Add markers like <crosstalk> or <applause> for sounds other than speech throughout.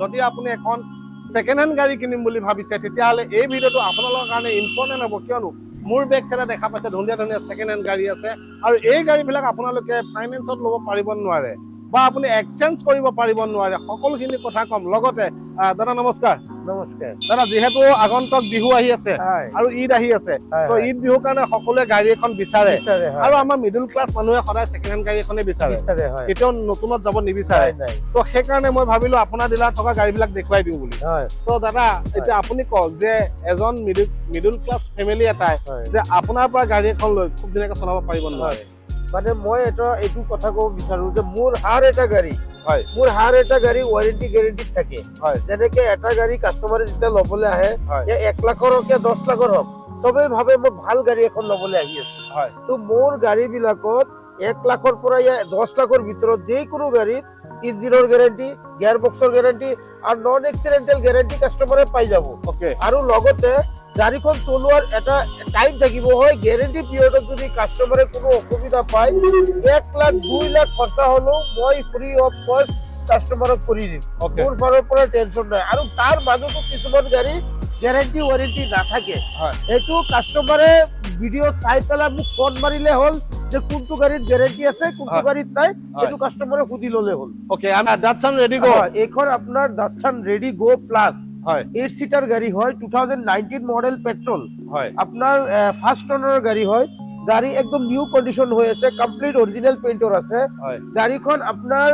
যদি আপুনি এখন ছেকেণ্ড হেণ্ড গাড়ী কিনিম বুলি ভাবিছে, তেতিয়াহ'লে এই ভিডিঅ'টো আপোনালোকৰ কাৰণে ইম্পৰ্টেণ্ট হ'ব। কিয়নো মোৰ বেগ চাইডে দেখা পাইছে ধুনীয়া ধুনীয়া ছেকেণ্ড হেণ্ড গাড়ী আছে আৰু এই গাড়ীবিলাক আপোনালোকে ফাইনেন্সত ল'ব পাৰিব নোৱাৰে বা আপুনি এক্সচেঞ্জ কৰিব পাৰিব নোৱাৰে। সকলোখিনি কথা ক'ম। লগতে দাদা নমস্কাৰ। নমস্কাৰ। দাদা যিহেতু আগন্তক বিহু আহি আছে আৰু ঈদ আহি আছে তো ঈদ বিহুৰ কাৰণে সকলোৱে গাড়ী এখন বিচাৰে। আৰু আমাৰ মিডল ক্লাছ মানুহে সদায় ছেকেণ্ড হেণ্ড গাড়ী এখনে বিচাৰে। কেতিয়াও নতুনত যাব নিবিচাৰে। তো সেইকাৰণে মই ভাবিলো আপোনাৰ ডিলাৰ থকা গাড়ীবিলাক দেখুৱাই দিওঁ বুলি। তো দাদা এতিয়া আপুনি কওক যে এজন মিডল মিডল ক্লাছ ফেমিলি এটাই যে আপোনাৰ পৰা গাড়ী এখন লৈ খুব ধুনীয়াকে চলাব পাৰিব নোৱাৰে? মানে মই এটা এইটো কথা ক'ব বিচাৰো যে মোৰ হাৰ এটা গাড়ী। মোৰ হাৰ এটা গাড়ী ৱাৰেণ্টি গেৰেণ্টিত থাকে। যেনেকে এটা গাড়ী কাষ্টমাৰে যেতিয়া ল'বলৈ আহে এক লাখৰ হওক দহ লাখৰ হওক চবেই ভাবে মই ভালো গাড়ী এখন ল'বলৈ আহি আছো। হয়। তো মোৰ গাড়ী বিলাকত এক লাখৰ পৰা দহ লাখৰ ভিতৰত যিকোনো গাড়ীত ইঞ্জিনৰ গেৰেণ্টি গিয়াৰ বক্সৰ গেৰেণ্টি আৰু নন এক্সিডেণ্টেল গেৰেণ্টি কাষ্টমাৰে পাই যাব। আৰু লগতে গাড়ীখন চলোৱাৰ এটা টাইম থাকিব। হয় গেৰেণ্টি পিৰিয়ডত যদি কাষ্টমাৰে কোনো অসুবিধা পায় এক লাখ দুই লাখ খৰচা হ'লেও মই ফ্ৰী অফ কষ্ট কাষ্টমাৰক কৰি দিম। মোৰ ফালৰ পৰা টেনশ্যন নাই। আৰু তাৰ মাজতো কিছুমান গাড়ী গেৰেণ্টি ৱাৰেণ্টি নাথাকে। সেইটো কাষ্টমাৰে ভিডিঅ'ত চাই পেলাই মোক ফোন মাৰিলে হ'ল যে কোনটো গাড়ীত গেৰেণ্টি আছে কোনটো গাড়ীত নাই। সেইটো কাষ্টমাৰে সুধি ল'লে হ'ল। অ'কে আমি ডাটছন ৰেডি গ এইখন আপোনাৰ ডাটছান ৰেডি গ' প্লাছ হয়। এইট চিটাৰ গাড়ী হয় two thousand nineteen model petrol হয়। আপোনাৰ ফাৰ্ষ্ট অনাৰৰ গাড়ী হয়। গাড়ী একদম নিউ কণ্ডিশ্যন হৈ আছে কমপ্লিট অৰিজিনেল পেইণ্টৰ আছে। গাড়ীখন আপোনাৰ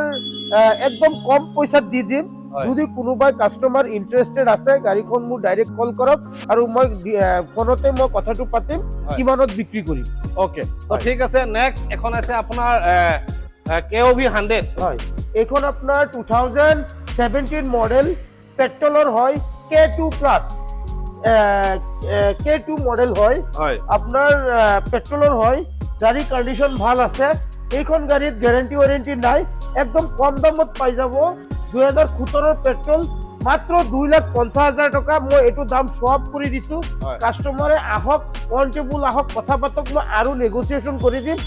একদম কম পইচাত দি দিম। যদি কোনোবাই কাষ্টমাৰ ইণ্টাৰেষ্টেড আছে গাড়ীখন মোক ডাইৰেক্ট কল কৰক আৰু মই ফোনতে মই কথাটো পাতিম কিমানত বিক্ৰী কৰিম। অ'কে তো। ঠিক আছে নেক্সট এখন আছে আপোনাৰ কে অ' ভি হাণ্ড্ৰেড হয় এইখন আপোনাৰ টু থাউজেণ্ড ছেভেণ্টিন মডেল পেট্ৰলৰ হয় K two plus K two model হয়। আপোনাৰ পেট্ৰলৰ হয়। গাড়ী কণ্ডিশ্যন ভালো আছে। এইখন গাড়ীত গেৰেণ্টি ৱাৰেণ্টি নাই। একদম কম দামত পাই যাব। দুহেজাৰ সোতৰৰ পেট্ৰল মাত্ৰ দুই লাখ পঞ্চাছ হাজাৰ টকা মই এইটো দাম শ্ব কৰি দিছো। কাষ্টমাৰে আহক অন টেবুল আহক কথা পাতক মই আৰু নেগচিয়েশ্যন কৰি দিম।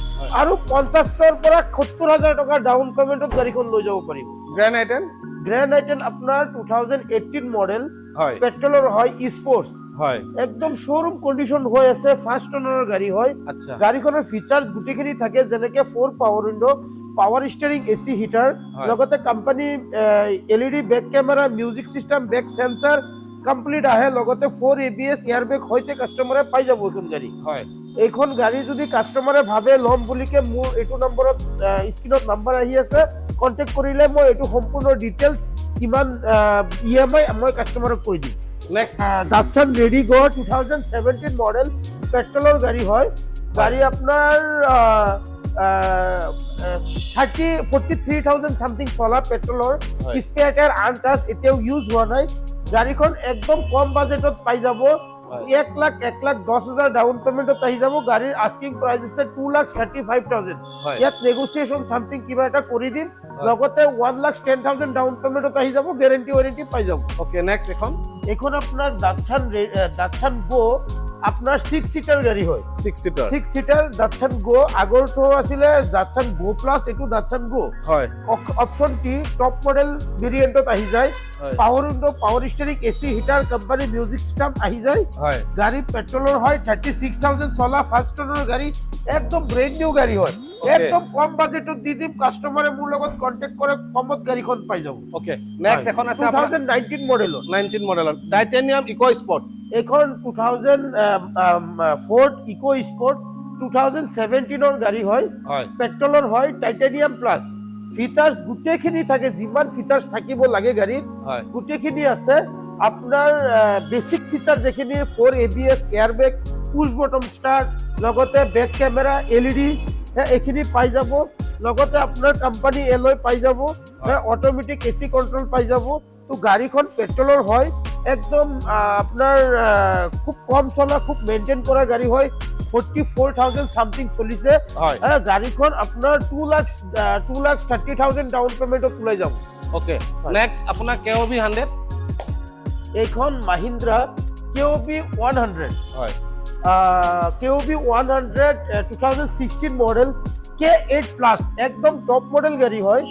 আৰু পঞ্চাছৰ পৰা সত্তৰ হাজাৰ টকা ডাউন পেমেণ্টত গাড়ীখন লৈ যাব পাৰিব। গ্ৰেণ্ড আইটেন গ্ৰেণ্ড আইটেন আপোনাৰ টু থাউজেণ্ড এইটিন মডেল পেট্ৰলৰ হয় স্পৰ্টছ হয়। একদম শ্ব'ৰুম কণ্ডিশ্যন হৈ আছে ফাৰ্ষ্ট অনাৰৰ গাড়ী হয়। আচ্ছা। গাড়ীখনৰ ফিচাৰ্ছ গোটেইখিনি থাকে যেনেকে four power window' power steering A C heater লগতে company L E D back camera music system back sensor complete আহে লগতে four A B S air bag সৈতে কাষ্টমাৰে পাই যাব এইখন গাড়ী। হয়। এইখন গাড়ী যদি কাষ্টমাৰে ভাবে ল'ম বুলিকে মোৰ এইটো নম্বৰত স্ক্ৰীণত নাম্বাৰ আহি আছে কণ্টেক্ট কৰিলে মই এইটো সম্পূৰ্ণ ডিটেইলছ কিমান ই এম আই মই কাষ্টমাৰক কৈ দিম। Next Datsun ready go two seventeen model পেট্রোলের গাড়ি হয়। গাড়ি আপনার thirty forty three thousand something চলা পেট্রোলৰ হয়। স্পেয়াৰ টায়াৰ আনটাচ এতিয়াও ইউজ হোৱা নাই। গাড়ীখন একদম কম বাজেটত পাই যাব। এক লাখ এক লাখ দহ হাজাৰ ডাউন পেমেণ্টত আহি যাব। গাড়ীৰ আস্কিং প্ৰাইচ আছে two lakh thirty five thousand ইয়াত নেগচিয়েশ্যন চামথিং কিবা এটা কৰি দিম। লগতে one lakh ten thousand down পেমেণ্টত আহি যাব। গেৰেণ্টি ৱাৰেণ্টি পাই যাব। অ'কে নেক্সট এখন। এখন আপনার দাচ্ছান দাচ্ছান গো আপনার সিক্স সিটার গাড়ী হয়। Six seater six seater Datsun go আগৰটো আছিলে দাচ্ছান গো প্লাছ এইটো দাচ্ছান গো হয়। অপশন টি টপ মডেল ভেৰিয়েণ্টত আহি যায়। হয়। Power window' power steering A C heater company music system আহি যায়। হয়। গাড়ী পেট্ৰলৰ হয় থাৰ্টি ছিক্স থাউজেণ্ড চলা ফাৰ্ষ্ট টনৰ গাড়ী একদম ব্ৰেণ্ড নিউ গাড়ী হয়। একদম কম বাজেটত দি দিম কাষ্টমাৰে মোৰ লগত কণ্টেক্ট কৰে কমত গাড়ীখন পাই যাব। অ'কে নেক্সট এখন আছে টু আপোনাৰ থাউজেণ্ড নাইনটিন মডেলৰ নাইনটিন মডেলৰ টাইটেনিয়াম ইক' স্পৰ্ট এইখন two thousand Ford EcoSport two thousand ছেভেণ্টিনৰ গাড়ী হয় পেট্ৰলৰ হয় টাইটেনিয়াম প্লাছ ফিচাৰ্ছ গোটেইখিনি থাকে যিমান ফিচাৰ্ছ থাকিব লাগে গাড়ীত গোটেইখিনি আছে। আপোনাৰ বেচিক ফিচাৰ যিখিনি for A B S air bag push button start লগতে back camera L E D এইখিনি পাই যাব। লগতে আপোনাৰ কোম্পানী এলৈ পাই যাব। অট'মেটিক এ চি কণ্ট্ৰল পাই যাব। তো গাড়ীখন পেট্ৰলৰ হয়। একদম আহ, আপোনাৰ খুব কম চলা খুব মেইনটেইন কৰা গাড়ী হয়। ফৰ্টি ফ'ৰ থাউজেণ্ড চামথিং চলিছে হয় আহ, গাড়ীখন আপোনাৰ two lakh two lakh thirty thousand down পে'মেণ্টত ওলাই যাব। অ'কে নেক্সট আপোনাৰ কে অ' ভি হাণ্ড্ৰেড এইখন Mahindra K U' V one hundred হয়। K U' V one hundred two thousand sixteen model K eight plus একদম টপ মডেল গাড়ী হয়।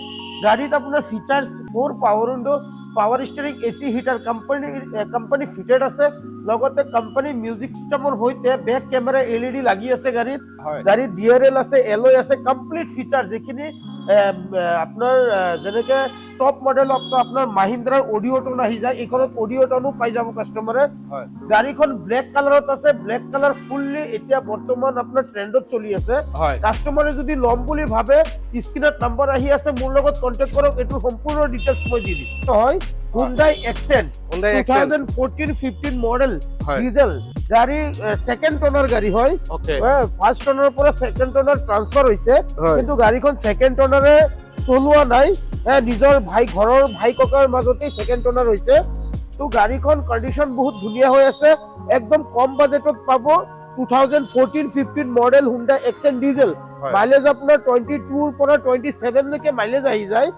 গাড়ীত আপোনাৰ features four power window' power steering A C heater company company fitted আছে। লগতে company music চিষ্টেমৰ সৈতে back camera L E D লাগি আছে গাড়ীত। গাড়ীত ডি আৰ এল আছে এল আছে কমপ্লিট ফিচাৰ যিখিনি আপোনাৰ এ, যেনেকে টপ মডেল আপোনাৰ মাহিন্দ্ৰাৰ অডিঅ' টোন আহি যায় এইখনত অডিঅ' টোনো পাই যাব কাষ্টমাৰে গাড়ীখন ব্লেক কালাৰত আছে ব্লেক কালাৰ ফুললি এতিয়া বৰ্তমান আপোনাৰ ট্ৰেণ্ডত চলি আছে। কাষ্টমাৰে যদি ল'ম বুলি ভাবে স্ক্ৰীণত নম্বৰ আহি আছে মোৰ লগত কণ্টেক্ট কৰক এইটো সম্পূৰ্ণ ডিটেইলছ মই দি দিম। হয়। Hyundai Accent Hyundai two Accent thousand fourteen fifteen model diesel গাড়ী ছেকেণ্ড টনৰ গাড়ী হয়। ওকে ফাৰ্ষ্ট টনৰ পৰা ছেকেণ্ড টনৰ ট্ৰান্সফাৰ হৈছে। হয়। কিন্তু গাড়ীখন ছেকেণ্ড টনাৰে চলোৱা নাই। নিজৰ ভাই ঘৰৰ ভাই ককাৰ মাজতেই ছেকেণ্ড টনাৰ হৈছে। তো গাড়ীখন কণ্ডিশ্যন বহুত ধুনীয়া হৈ আছে। একদম কম বাজেটত পাব। Two thousand fourteen fifteen model Hyundai Accent diesel. Mileage আপোনাৰ টুৱেণ্টি টুৰ পৰা টুৱেণ্টি ছেভেনলৈকে মাইলেজ আহি যায়।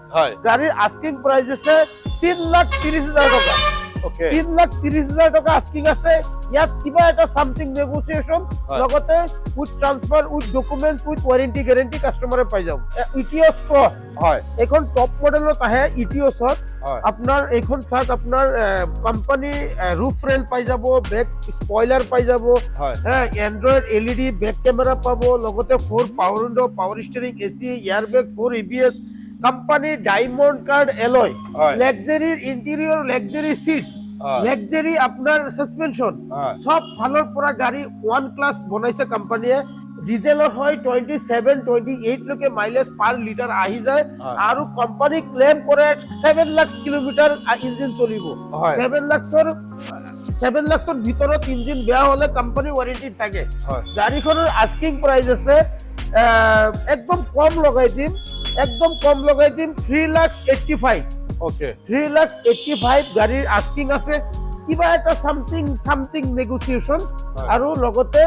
গাড়ীৰ আস্কিং প্ৰাইচ আছে তিন লাখ ত্ৰিশ হাজাৰ টকা। তিন লাখ ত্ৰিশ হাজাৰ টকা আস্কিং আছে। ইয়াত কিবা এটা চামথিং নেগচিয়েশ্যন হয়। লগতে with transfer with document with warranty guarantee কাষ্টমাৰে পাই যাব ইটিঅছ ক্ৰছ হয়। এইখন টপ মডেলত আহে ইটিঅছত হয়। আপোনাৰ এইখন চাওক আপোনাৰ কোম্পানী ৰুফ ৰেল পাই যাব বেক স্পইলাৰ পাই যাব। হয়। Android L E D back camera পাব লগতে four power window' power steering A C air bag for E B S company diamond cut alloy luxury seats হয়। লাক্সাৰি আপোনাৰ suspension হয়। সব ফালৰ পৰা গাড়ী ওৱান ক্লাছ বনাইছে কোম্পানীয়ে। ডিজেলৰ হয় টুৱেণ্টি ছেভেন টুৱেণ্টি এইটলৈকে মাইলেজ পাৰ লিটাৰ আহি যায়। আৰু কোম্পানী ক্লেইম কৰে ছেভেন লাখ কিলোমিটাৰ ইঞ্জিন চলিব। ছেভেন লাখছৰ ছেভেন লাখছৰ ভিতৰত ইঞ্জিন বেয়া হ'লে কোম্পানী ৱাৰেণ্টিত থাকে। গাড়ীখনৰ আস্কিং প্ৰাইচ আছে একদম কম লগাই দিম। একদম কম লগাই দিম three lakh eighty five okay three lakh eighty five গাড়ীৰ আস্কিং আছে। কিবা এটা চামথিং চামথিং নেগচিয়েশ্যন। আৰু লগতে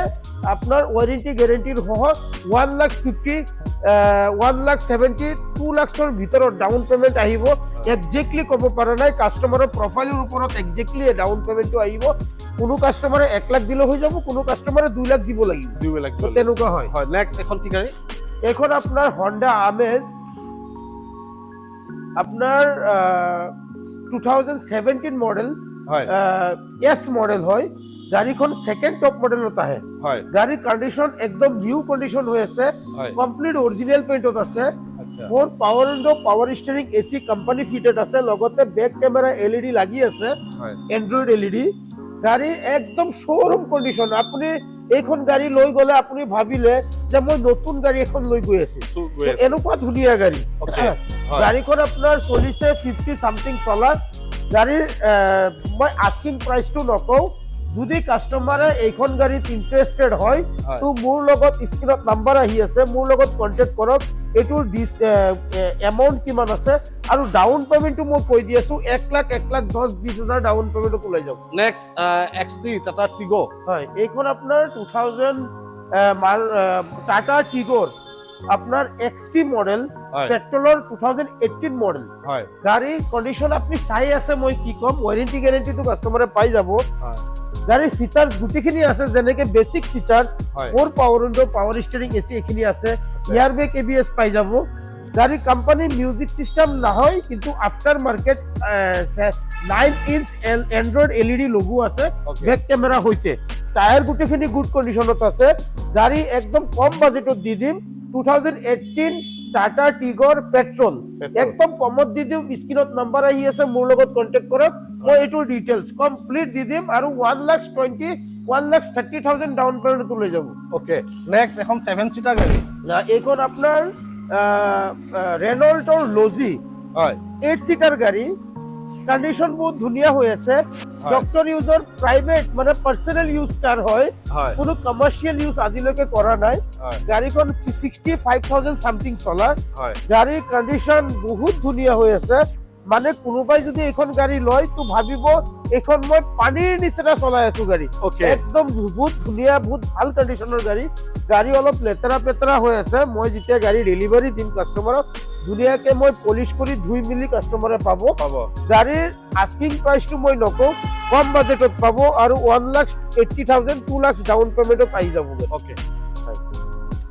আপোনাৰ ৱাৰেণ্টি গেৰেণ্টিৰ সহ one lakh fifty one lakh seventy two লাখছৰ ভিতৰত ডাউন পে'মেণ্ট আহিব। একজেক্টলি ক'ব পৰা নাই কাষ্টমাৰৰ প্ৰফাইলৰ ওপৰত একজেক্টলি ডাউন পে'মেণ্টটো আহিব। কোনো কাষ্টমাৰে এক লাখ দিলে হৈ যাব কোনো কাষ্টমাৰে দুই লাখ দিব লাগিব। দুই লাখ তো তেনেকুৱা হয়। হয় নেক্সট এখন কি গাড়ী? এইখন আপোনাৰ হণ্ডা আমেজ আপোনাৰ two thousand seventeen model S model হয়। গাড়ীখন ছেকেণ্ড টপ মডেলত আহে। হয়। গাড়ীৰ কণ্ডিশ্যন একদম নিউ কণ্ডিশ্যন হৈ আছে। কমপ্লিট অৰিজিনেল পেইণ্টত আছে। Four power window' power steering A C company fitted আছে। লগতে back camera L E D লাগি আছে। এণ্ড্ৰইড এল ই ডি গাড়ী একদম শ্ব'ৰুম কণ্ডিশ্যন আপুনি এইখন গাড়ী লৈ গ'লে আপুনি ভাবিলে যে মই নতুন গাড়ী এখন লৈ গৈ আছো। এনেকুৱা ধুনীয়া গাড়ী। <coughs> গাড়ীখন আপোনাৰ চলিছে ফিফটি চামথিং চলা গাড়ীৰ মই আস্কিং প্ৰাইচটো নকওঁ। যদি কাষ্টমাৰে এইখন গাড়ীত ইণ্টাৰেষ্টেড হয়। তো মোৰ লগত স্ক্ৰীণত নাম্বাৰ আহি আছে। মোৰ লগত কণ্টেক্ট কৰক। এইটোৰ এমাউণ্ট কিমান আছে? আৰু ডাউন পে'মেণ্টটো মই কৈ দি আছো এক লাখ এক লাখ দহ বিছ হাজাৰ ডাউন পে'মেণ্টত ওলাই যাব। Next X T Tata Tigor হয় এইখন আপোনাৰ টু থাউজেণ্ড মাল টাটা টিগৰ আপোনাৰ এক্স টি মডেল পেট্ৰলৰ টু থাউজেণ্ড এইটিন মডেল হয়। গাড়ীৰ কণ্ডিশ্যন আপুনি চাই আছে মই কি ক'ম ৱাৰেণ্টি গেৰেণ্টিটো কাষ্টমাৰে পাই যাব। গাড়ীৰ ফিচাৰ্ছ গোটেইখিনি আছে যেনেকে বেচিক ফিচাৰ্ছ হয়। Four power window' power steering A C এইখিনি আছে। ইয়াৰ বেগ এ বি এছ পাই যাব। গাড়ী কোম্পানী মিউজিক চিষ্টেম নহয় কিন্তু after market nine inch L Android L E D logo আছে. বেক কেমেৰা সৈতে টায়াৰ গোটেইখিনি গুড কণ্ডিশ্যনত আছে। গাড়ী একদম কম বাজেটত দি দিম। Two thousand eighteen Tata Tigor petrol একদম কমত দি দিম স্ক্ৰীণত নাম্বাৰ আহি আছে মোৰ লগত কণ্টেক্ট কৰক। মই এইটোৰ ডিটেইলছ কমপ্লিট দি দিম আৰু one lakh twenty one lakh thirty thousand down পে'মেণ্টত লৈ যাব। ওকে নেক্সট এখন ছেভেন চিটাৰ গাড়ী। না, এইখন আপোনাৰ ৰেনল্টৰ লজি। হয়। এইট সিটার গাড়ী কন্ডিশন বহুত ধুনীয়া হৈ আছে। ডক্টর ডক্টৰ ইউজৰ প্ৰাইভেট মানে পাৰ্চনেল ইউজ কাৰ হয় কোনো কমাৰ্চিয়েল ইউজ আজিলৈকে কৰা নাই। গাড়ি গাড়ীখন ছিক্সটি ফাইভ থাউজেণ্ড চামথিং চলা গাড়ীৰ কণ্ডিশ্যন বহুত ধুনীয়া হৈ আছে। মানে কোনোবাই যদি এইখন গাড়ী লয় তো ভাবিব এইখন মই পানীৰ নিচিনা চলাই আছো গাড়ী। একদম বহুত ধুনীয়া বহুত ভালো কণ্ডিশ্যনৰ গাড়ী। গাড়ী অলপ লেতেৰা পেতেৰা হৈ আছে। মই যেতিয়া গাড়ী ডেলিভাৰী দিম কাষ্টমাৰক ধুনীয়াকে মই পলিচ কৰি ধুই মেলি কাষ্টমাৰে পাব। পাব। গাড়ীৰ আস্কিং প্ৰাইচটো মই নকওঁ কম বাজেটত পাব আৰু one lakh eighty thousand two lakh down পে'মেণ্টত আহি যাব ওকে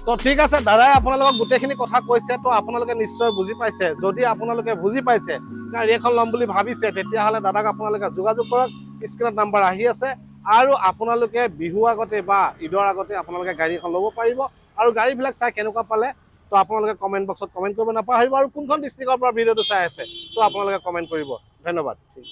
তো ঠিক আছে, দাদাই আপোনালোকক গোটেইখিনি কথা কৈছে, তো আপোনালোকে নিশ্চয় বুজি পাইছে। যদি আপোনালোকে বুজি পাইছে গাড়ী এখন ল'ম বুলি ভাবিছে, তেতিয়াহ'লে দাদাক আপোনালোকে যোগাযোগ কৰক, স্ক্ৰীণত নাম্বাৰ আহি আছে। আৰু আপোনালোকে বিহু আগতে বা ঈদৰ আগতে আপোনালোকে গাড়ী এখন ল'ব পাৰিব। আৰু গাড়ীবিলাক চাই কেনেকুৱা পালে, তো আপোনালোকে কমেণ্ট বক্সত কমেণ্ট কৰিব নাপাহৰিব। আৰু কোনখন ডিষ্ট্ৰিক্টৰ পৰা ভিডিঅ'টো চাই আছে, তো আপোনালোকে কমেণ্ট কৰিব। ধন্যবাদ। ঠিক